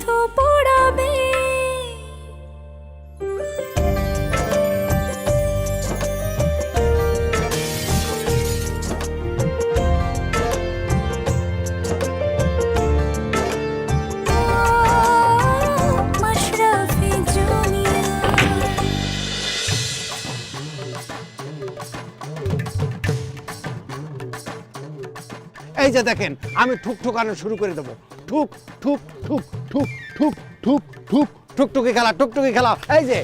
শুধু পড়াবে। এই যে দেখেন আমি ঠুক ঠুকানো শুরু করে দেবো। ঠুক ঠুক ঠুক। ঠুক ঠুক ঠুক ঠুক ঠুকটুকি খেলা টুকটুকি খেলা। এই যে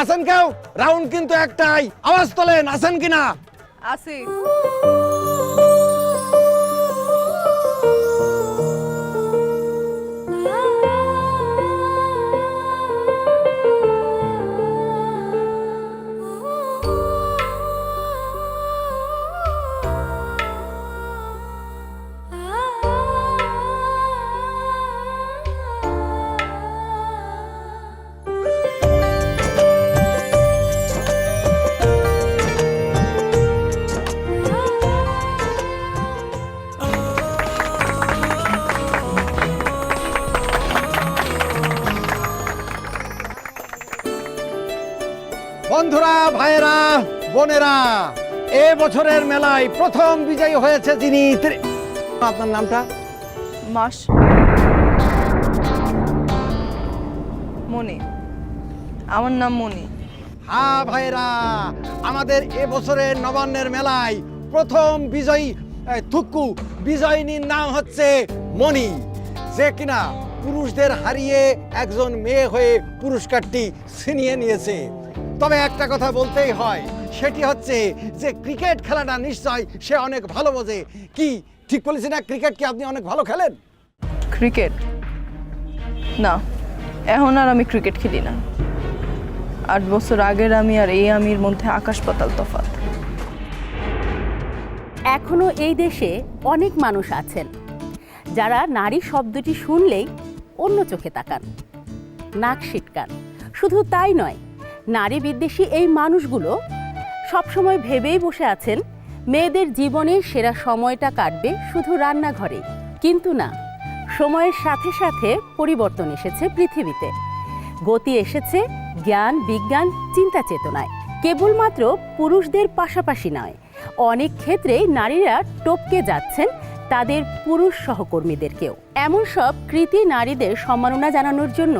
আছেন কেউ? রাউন্ড কিন্তু একটাই। আওয়াজ তোলেন আছেন কিনা? আসি বন্ধুরা ভাইয়েরা বোনেরা এ বছরের মেলায় প্রথম বিজয়ী হয়েছে যিনি আপনার নামটা? মাস মনি। আমার নাম মনি। হ্যাঁ ভাইরা আমাদের এ বছরের নবান্নের মেলায় প্রথম বিজয়ী থুক্কু বিজয়িনীর নাম হচ্ছে মণি। যে কিনা পুরুষদের হারিয়ে একজন মেয়ে হয়ে পুরস্কারটি ছিনিয়ে নিয়েছে। তবে একটা কথা বলতেই হয় সেটি হচ্ছে যে ক্রিকেট খেলাটা নিশ্চয় সে অনেক ভালো বোঝে। কি ঠিক বলেছি না ক্রিকেট কি আপনি অনেক ভালো খেলেন? ক্রিকেট? না এখন আর আমি ক্রিকেট খেলি না। আট বছর আগের আমি আর এই আমির মধ্যে আকাশ পাতাল তফাৎ। এখনও এই দেশে অনেক মানুষ আছেন যারা নারী শব্দটি শুনলেই অন্য চোখে তাকান নাক সিটকান। শুধু তাই নয় নারী বিদ্বেষী এই মানুষগুলো সবসময় ভেবেই বসে আছেন, মেয়েদের জীবনের সেরা সময়টা কাটবে শুধু রান্নাঘরে কিন্তু না, সময়ের সাথে সাথে পরিবর্তন এসেছে পৃথিবীতে। গতি এসেছে জ্ঞান, বিজ্ঞান, চিন্তা চেতনায়। কেবলমাত্র পুরুষদের পাশাপাশি নয়, অনেক ক্ষেত্রেই নারীরা টপকে যাচ্ছেন তাদের পুরুষ সহকর্মীদেরকেও। এমন সব কৃতি নারীদের সম্মাননা জানানোর জন্য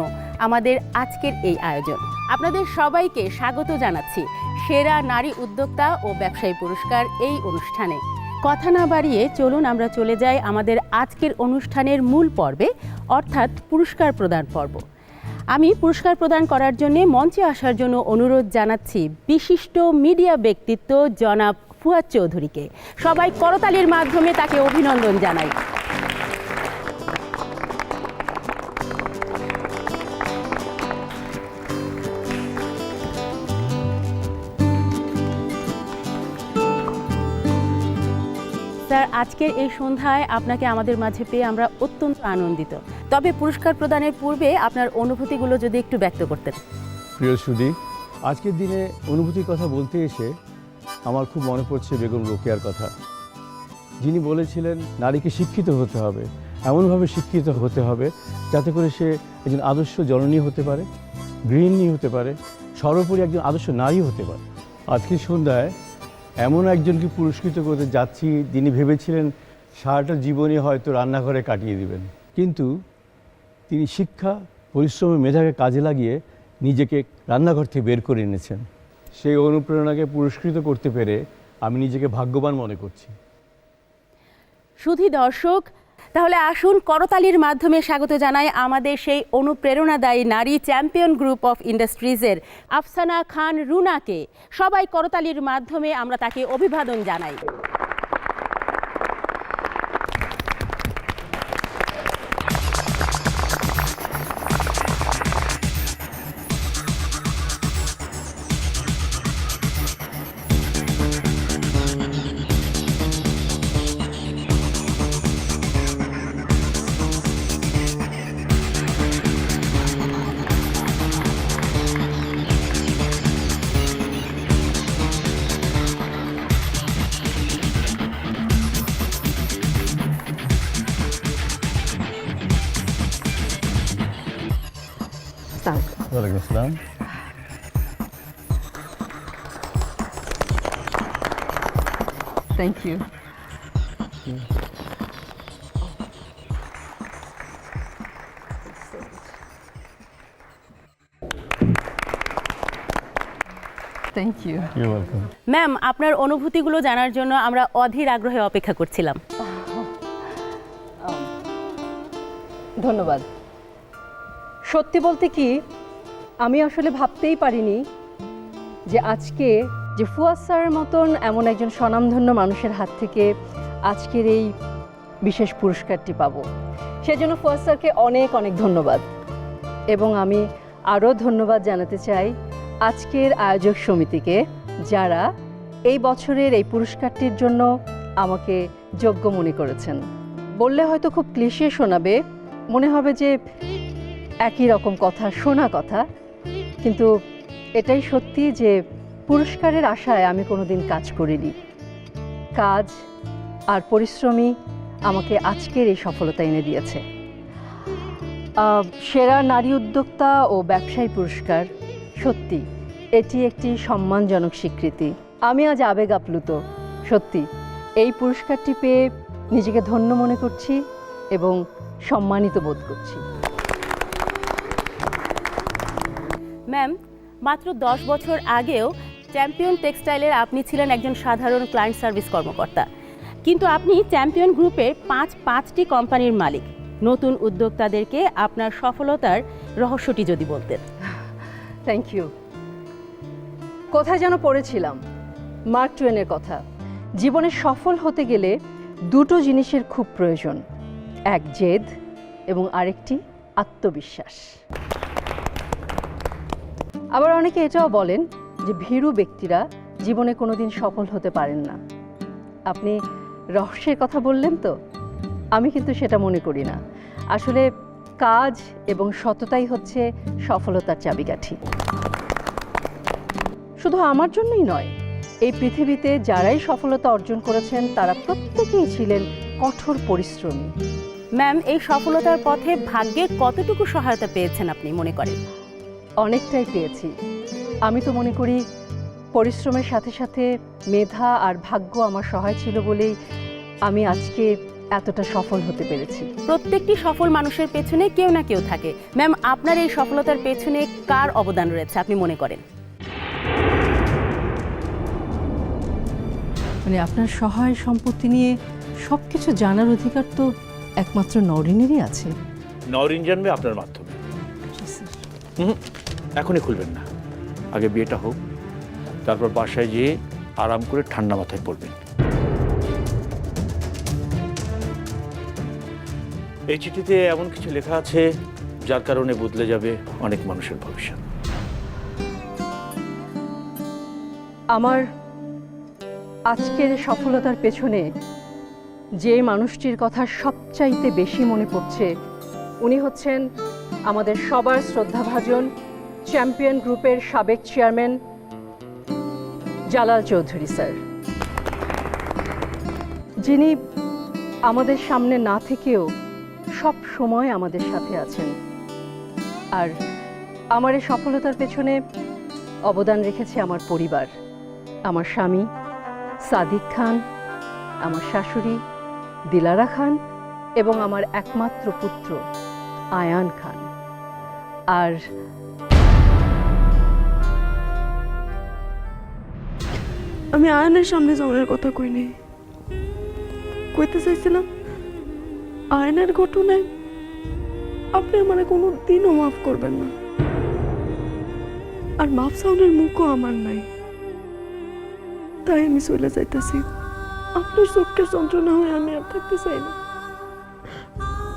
আমাদের আজকের এই আয়োজন। আপনাদের সবাইকে স্বাগত জানাচ্ছি। সেরা নারী উদ্যোক্তা ও ব্যবসায়ী পুরস্কার এই অনুষ্ঠানে। কথা না বাড়িয়ে চলুন আমরা চলে যাই আমাদের আজকের অনুষ্ঠানের মূল পর্বে, অর্থাৎ পুরস্কার প্রদান পর্ব। আমি পুরস্কার প্রদান করার জন্য মঞ্চে আসার জন্য অনুরোধ জানাচ্ছি বিশিষ্ট মিডিয়া ব্যক্তিত্ব জনাব ফুয়াদ চৌধুরীকে। সবাই করতালির মাধ্যমে তাকে অভিনন্দন জানাই। স্যার, আজকের এই সন্ধ্যায় আপনাকে আমাদের মাঝে পেয়ে আমরা অত্যন্ত আনন্দিত। তবে পুরস্কার প্রদানের পূর্বে আপনার অনুভূতিগুলো যদি একটু ব্যক্ত করতেন। প্রিয় সুদী আজকের দিনে অনুভূতির কথা বলতে এসে আমার খুব মনে পড়ছে বেগম রোকেয়ার কথা। যিনি বলেছিলেন, নারীকে শিক্ষিত হতে হবে, এমনভাবে শিক্ষিত হতে হবে যাতে করে সে একজন আদর্শ জননী হতে পারে, গৃহিণী হতে পারে, সর্বোপরি একজন আদর্শ নারী হতে পারে। আজকের সন্ধ্যায় এমন একজনকে পুরস্কৃত করতে যাচ্ছি যিনি ভেবেছিলেন সারাটা জীবনই হয়তো রান্নাঘরে কাটিয়ে দিবেন। কিন্তু তিনি শিক্ষা পরিশ্রমের মেধাকে কাজে লাগিয়ে নিজেকে রান্নাঘর থেকে বের করে এনেছেন। সেই অনুপ্রেরণাকে পুরস্কৃত করতে পেরে আমি নিজেকে ভাগ্যবান মনে করছি। সুধী দর্শক তাহলে আসুন করতালির মাধ্যমে স্বাগত জানাই আমাদের সেই অনুপ্রেরণাদায়ী নারী চ্যাম্পিয়ন গ্রুপ অফ ইন্ডাস্ট্রিজের আফসানা খান রুনাকে। সবাই করতালির মাধ্যমে আমরা তাকে অভিবাদন জানাই। Thank you thank you you welcome ma'am আপনার অনুভূতিগুলো জানার জন্য আমরা অধীর আগ্রহে অপেক্ষা করছিলাম। ধন্যবাদ। সত্যি বলতে কি আমি আসলে ভাবতেই পারিনি যে আজকে যে ফুয়াদ স্যারের মতন এমন একজন স্বনামধন্য মানুষের হাত থেকে আজকের এই বিশেষ পুরস্কারটি পাবো। সেজন্য ফুয়াদ স্যারকে অনেক অনেক ধন্যবাদ। এবং আমি আরও ধন্যবাদ জানাতে চাই আজকের আয়োজক সমিতিকে, যারা এই বছরের এই পুরস্কারটির জন্য আমাকে যোগ্য মনে করেছেন। বললে হয়তো খুব ক্লিশে শোনাবে, মনে হবে যে একই রকম কথা, শোনা কথা, কিন্তু এটাই সত্যি যে পুরস্কারের আশায় আমি কোনোদিন কাজ করিনি। কাজ আর পরিশ্রমই আমাকে আজকের এই সফলতা এনে দিয়েছে। সেরা নারী উদ্যোক্তা ও ব্যবসায়ী পুরস্কার, সত্যি, এটি একটি সম্মানজনক স্বীকৃতি। আমি আজ আবেগ আপ্লুত, সত্যি, এই পুরস্কারটি পেয়ে নিজেকে ধন্য মনে করছি এবং সম্মানিত বোধ করছি। ম্যাম, মাত্র দশ বছর আগেও চ্যাম্পিয়ন টেক্সটাইলের আপনি ছিলেন একজন সাধারণ ক্লায়েন্ট সার্ভিস কর্মকর্তা। কিন্তু আপনি চ্যাম্পিয়ন গ্রুপের পাঁচ পাঁচটি কোম্পানির মালিক। নতুন উদ্যোক্তাদেরকে আপনার সফলতার রহস্যটি যদি বলতেন। থ্যাংক ইউ কোথায় যেন পড়েছিলাম। মার্ক টুয়েনের কথা। জীবনে সফল হতে গেলে দুটো জিনিসের খুব প্রয়োজন। এক, জেদ এবং আরেকটি, আত্মবিশ্বাস। আবার অনেকে এটাও বলেন যে ভীরু ব্যক্তিরা জীবনে কোনোদিন সফল হতে পারেন না। আপনি রহস্যের কথা বললেন তো? আমি কিন্তু সেটা মনে করি না। আসলে কাজ এবং সততাই হচ্ছে সফলতার চাবিকাঠি। শুধু আমার জন্যই নয় এই পৃথিবীতে যারাই সফলতা অর্জন করেছেন তারা প্রত্যেকেই ছিলেন কঠোর পরিশ্রমী। ম্যাম এই সফলতার পথে ভাগ্যের কতটুকু সহায়তা পেয়েছেন আপনি মনে করেন? অনেকটাই পেয়েছি। আমি তো মনে করি পরিশ্রমের সাথে সাথে মেধা আর ভাগ্য আমার সহায় ছিল বলেই আমি আজকে এতটা সফল হতে পেরেছি। প্রত্যেকটি সফল মানুষের পেছনে কেউ না কেউ থাকে। ম্যাম আপনার এই সফলতার পেছনে কার অবদান রয়েছে আপনি মনে করেন? মানে আপনার সহায় সম্পত্তি নিয়ে সব কিছু জানার অধিকার তো একমাত্র নরিনেরই আছে। নরিন জানবে আপনার মাধ্যমে। হুম, এখনই খুলবেন না। আগে বিয়েটা হোক, তারপর বাসায় যেয়ে আরাম করে ঠান্ডা মাথায় পড়বেন। এই চিঠিতে এমন কিছু লেখা আছে, যার কারণে বদলে যাবে অনেক মানুষের ভবিষ্যৎ। আমার আজকের সফলতার পেছনে যে মানুষটির কথা সবচাইতে বেশি মনে পড়ছে, উনি হচ্ছেন আমাদের সবার শ্রদ্ধাভাজন চ্যাম্পিয়ন গ্রুপের সাবেক চেয়ারম্যান জালাল চৌধুরী, স্যার। যিনি আমাদের সামনে না থেকেও সব সময় আমাদের সাথে আছেন। আর আমার এই সফলতার পেছনে অবদান রেখেছে আমার পরিবার। আমার স্বামী সাদিক খান, আমার শাশুড়ি দিলারা খান এবং আমার একমাত্র পুত্র আয়ান খান। আর আমি আয়নের সামনে যাওয়ার কথা কই কইতে চাইছিলাম, আয়নের ঘটনায় আপনি আমার কোনো দিনও মাফ করবেন না। আর মাফ সাউনের মুখও আমার নাই। তাই আমি চলে যাইতেছি। আপনার চোখের যন্ত্রণা হয়ে আমি আর থাকতে চাই না।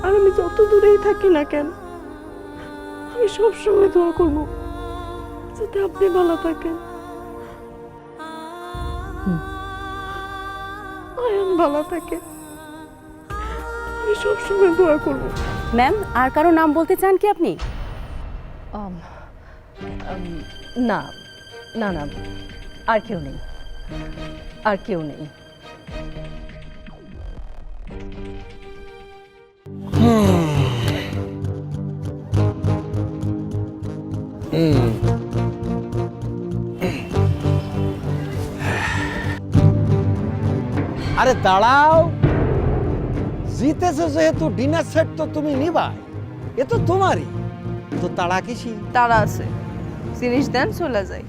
আর আমি যত দূরেই থাকি না কেন, আমি সবসময় দোয়া করব, যাতে আপনি ভালো থাকেন। ভালো থাকে। আমি সবসময় দোয়া করব। ম্যাম আর কারও নাম বলতে চান কি আপনি? না না না আর কেউ নেই। আর কেউ নেই। আরে দাঁড়াও। জিতেছো যেহেতু ডিনার সেট তো তুমি নিবা এ তো তোমারই। তো তাড়া কিসি? তারা আছে। জিনিস দেন চলে যায়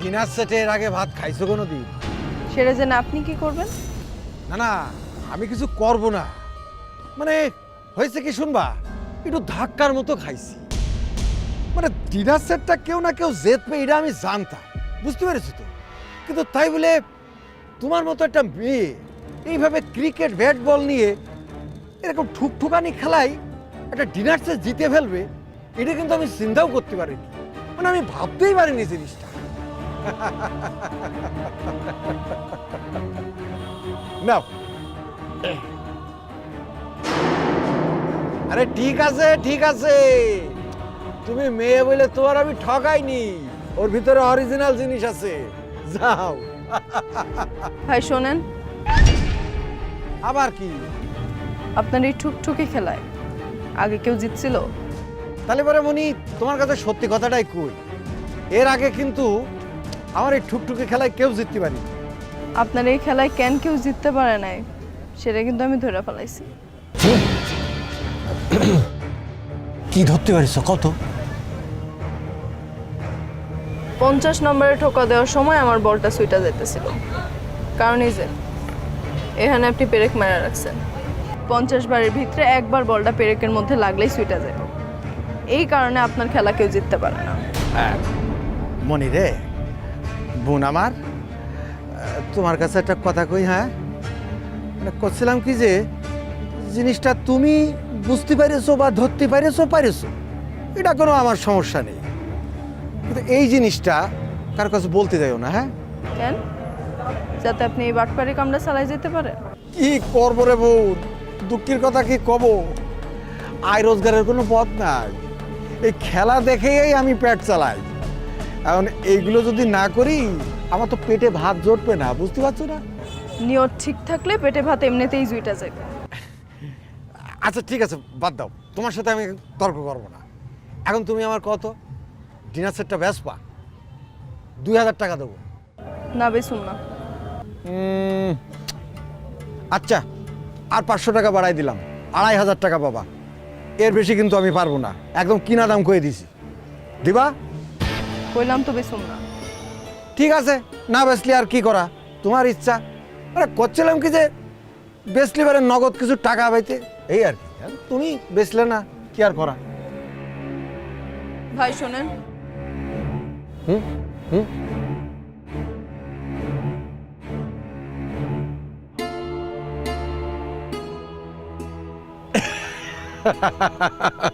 ডিনার সেটের আগে ভাত খাইছো কোনো দিন সেটা জেনে আপনি কি করবেন? না না আমি কিছু করব না। মানে হয়েছে কি শুনবা? একটু ধাক্কার মতো খাইছি। মানে ডিনার সেটটা কেউ না কেউ জেতবে এটা আমি জানতাম। বুঝতে পেরেছ তো? কিন্তু তাই বলে তোমার মতো একটা মেয়ে এইভাবে ক্রিকেট ব্যাট বল নিয়ে এরকম ঠুকঠুকানি খেলাই একটা ডিনার সেট জিতে ফেলবে, এটা কিন্তু আমি চিন্তাও করতে পারিনি। মানে আমি ভাবতেই পারিনি জিনিসটা। নাও। আরে ঠিক আছে ঠিক আছে। তুমি মেয়ে বলে তোমার আমি ঠকাইনি। ওর ভিতরে অরিজিনাল জিনিস আছে। যাও। ভাই শোনেন। আবার কি? আপনার এই ঠুকঠুকি খেলায় আগে কেউ জিতছিল? তাহলে পরে মনি তোমার কাছে সত্যি কথাটাই কই। এর আগে কিন্তু আমার এই ঠুকঠুকে খেলায় কেউ জিততে পারি আপনার এই খেলায় কেন কেউ জিততে পারে নাই সেটা কিন্তু আমি ধরে ফেলাইছি। কি ধরতে পারিস কত? পঞ্চাশ নম্বরে ঠোকা দেওয়ার সময় আমার বলটা সুইটা যেতেছিল কারণ এই যে, এখানে আপনি পেরেক মেরে রাখছেন। পঞ্চাশ বারের ভিতরে একবার বলটা পেরেকের মধ্যে লাগলেই সুইটা যায়। এই কারণে আপনার খেলা কেউ জিততে পারে না। মনি রে বোন আমার, তোমার কাছে একটা কথা কই হ্যাঁ? মানে করছিলাম কি যে, জিনিসটা তুমি বুঝতে পারিছো বা ধরতে পারেছো পারেছো এটা কোনো আমার সমস্যা নেই। কিন্তু এই জিনিসটা কার কাছে বলতে যাইও না হ্যাঁ? কেন? যাতে আপনি এই বাটপারি কামটা চালাই যেতে পারেন কি করব রে বোন দুঃখের কথা কি কব? আয় রোজগারের কোনো পথ নাই। এই খেলা দেখেই আমি পেট চালাই। এখন এইগুলো যদি না করি আমার তো পেটে ভাত জোটবে না বুঝতে পারছ না? নিয়ত ঠিক থাকলে পেটে ভাত এমনিতেই জুইটা যাবে আচ্ছা ঠিক আছে বাদ দাও। তোমার সাথে আমি তর্ক করব না। এখন তুমি আমার কত? ডিনার সেটটা ব্যাস পা দুই হাজার টাকা দেবো। না বেশুন না। আচ্ছা আর পাঁচশো টাকা বাড়াই দিলাম। আড়াই হাজার টাকা বাবা। এর বেশি কিন্তু আমি পারব না। একদম কিনা দাম করে দিছি। দিবা? কইলাম তো বেশুন না। ঠিক আছে না বেচলি আর কি করা? তোমার ইচ্ছা। আরে করছিলাম কি যে বেচলি পারে নগদ কিছু টাকা পাইতে? এই আর কি তুমি বেচলে না কি আর করা? ভাই শোনেন। 嗯嗯。哈哈哈哈哈哈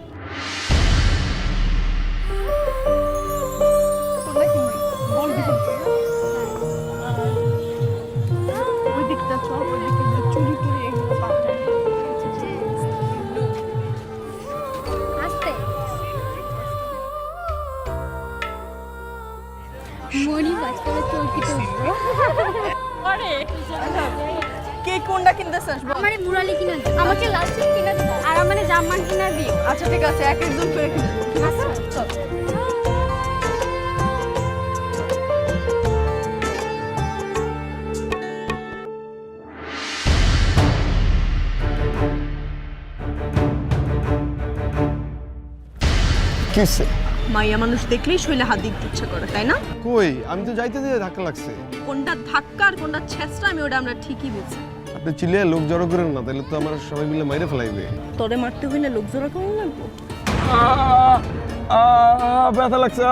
মনি বাজ করে চৌকিতে উঠবো কে কোনটা কিনতেছেন আমার মুরালি কিনা আমাকে লাস্ট কিনা আর আমার জামা কিনা দিও আচ্ছা ঠিক আছে এক একজন করে আচ্ছা চল। কিসে? মাইয়া মানুষ দেখলেই শৈলে হাত দিতে ইচ্ছা করে তাই না? কই? আমি তো যাইতে দিয়ে ধাক্কা লাগছে। কোনটা ধাক্কা আর কোনটা ছেঁচড়া আমি ওটা আমরা ঠিকই বুঝি আপনি চিল্লিয়ে লোক জড়ো করেন না তাহলে তো আমার সবাই মিলে মাইরে ফেলাইবে। তোরে মারতে হইলে লোক জোড়া কেমন লাগবো? ব্যথা লাগছে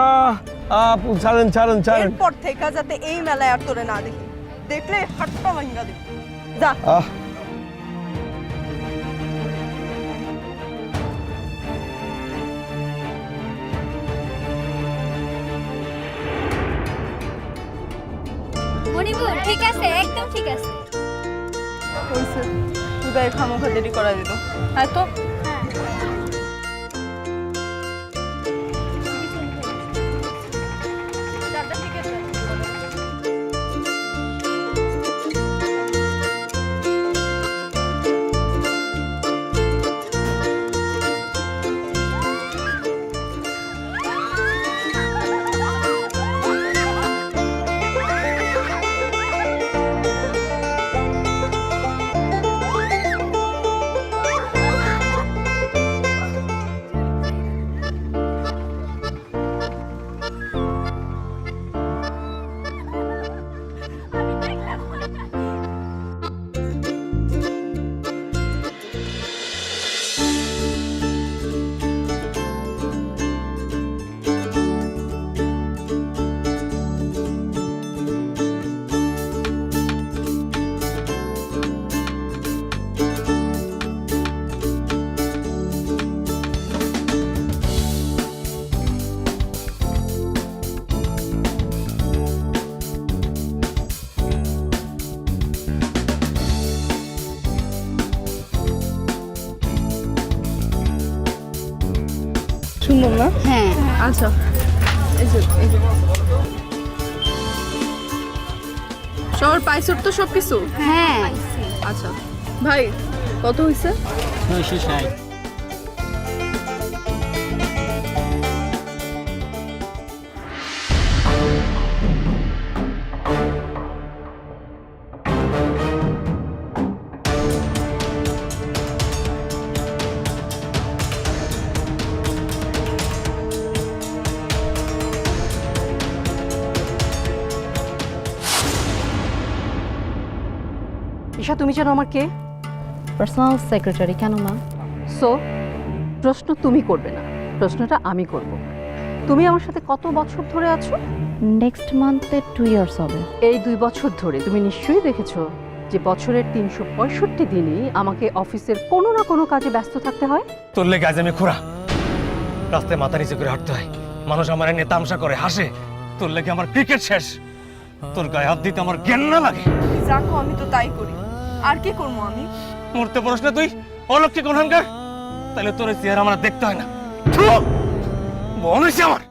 আপু ছাড়েন ছাড়েন ছাড়েন। এরপর থেকে যাতে এই মেলায় আর তোরে না দেখি। দেখলে হাটটা ভাঙ্গা দিবি। যা। আহ। উদয় খামোখা দেরি করা দিল। তাই তো? আচ্ছা। সবার পাইছর তো সব কিছু হ্যাঁ। আচ্ছা। ভাই কত হইছে? ঈশা তুমি জানো আমার কে? পার্সোনাল সেক্রেটারি কেন মা? সো প্রশ্ন তুমি করবে না প্রশ্নটা আমি করব। তুমি আমার সাথে কত বছর ধরে আছো? নেক্সট মান্থে টু ইয়ার্স হবে। এই দুই বছর ধরে তুমি নিশ্চয়ই দেখেছ যে বছরের তিনশো পঁয়ষট্টি দিনই আমাকে অফিসের কোনো না কোনো কাজে ব্যস্ত থাকতে হয়? তোর লেগে আজ আমি খোরা রাস্তায় মাথা নিচে করে হাঁটতে হয়। মানুষ আমার এনে তামসা করে হাসে। তোর লেগে আমার ক্রিকেট শেষ। তোর গায়ে হাত দিতে আমার জ্ঞান না লাগে। যাকো আমি তো তাই করি। আর কি করব আমি? মরতে পারস না তুই? অলক্ষী কোনখানকার তাহলে তোর চেহারা আমার দেখতে হয় না। হয়েছে আমার।